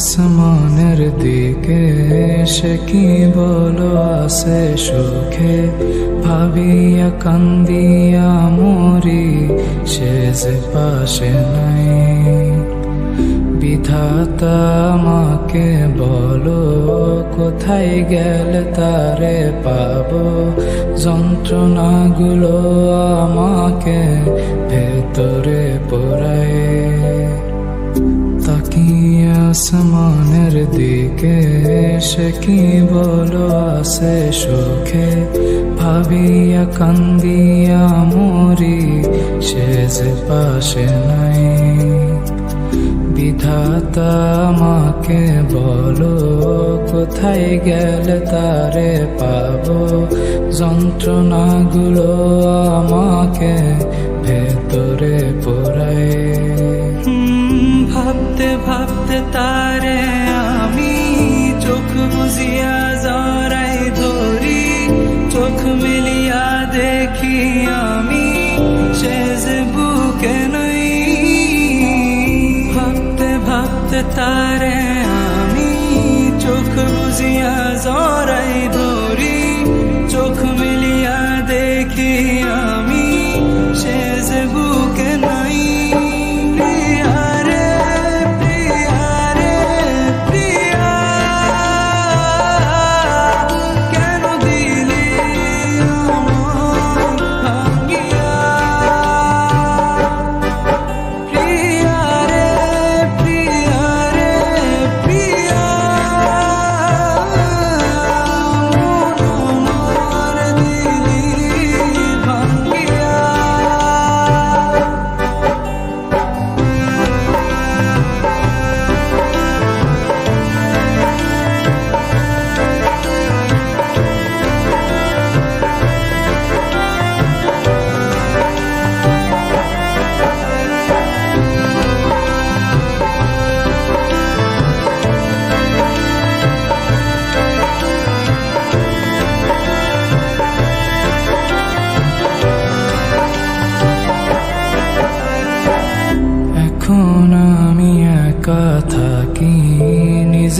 আসমানের দিকে সে কি বলো আসে সুখে? ভাবিয়া কান্দিয়া মরি, সে যে পাশে নাই। বিধাতা আমাকে বলো, কোথায় গেলে তারে পাবো? যন্ত্রণাগুলো আমাকে ভেতরে পোড়ায় আসমানের দিকে সে কি বলো আসে সুখে? ভাবিয়া কান্দিয়া মরি, সে যে পাশে নাই। বিধাতা আমাকে বলো, কোথায় গেলে তারে পাব? যন্ত্রণাগুলো আমাকে ভেতরে পোড়ায়। মিলিয়া দেখি আমি সে যে বুকে নাই ভাবতে ভাবতে তারে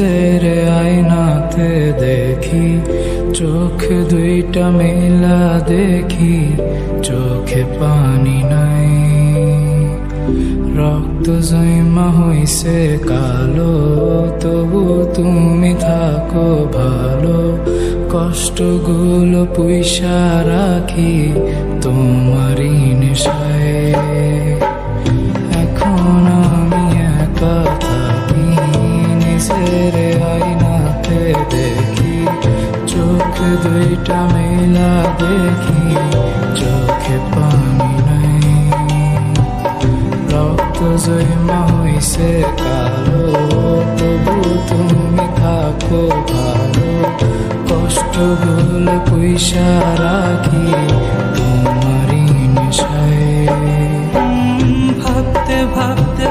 নিজের আয়নাতে দেখি, চোখ দুইটা মেলা দেখি, চোখে পানি নাই। রক্ত জৈমা হইছে কালো, তবু তুমি থাকো ভালো। কষ্টগুলো পয়সা রাখি তোমারই নেশায়। জৈমা হইছে কালো তবু তুমি থাকো ভালো। কষ্টগুলো পয়সা রাখি তোমারই নেশায়। ভাবতে ভাবতে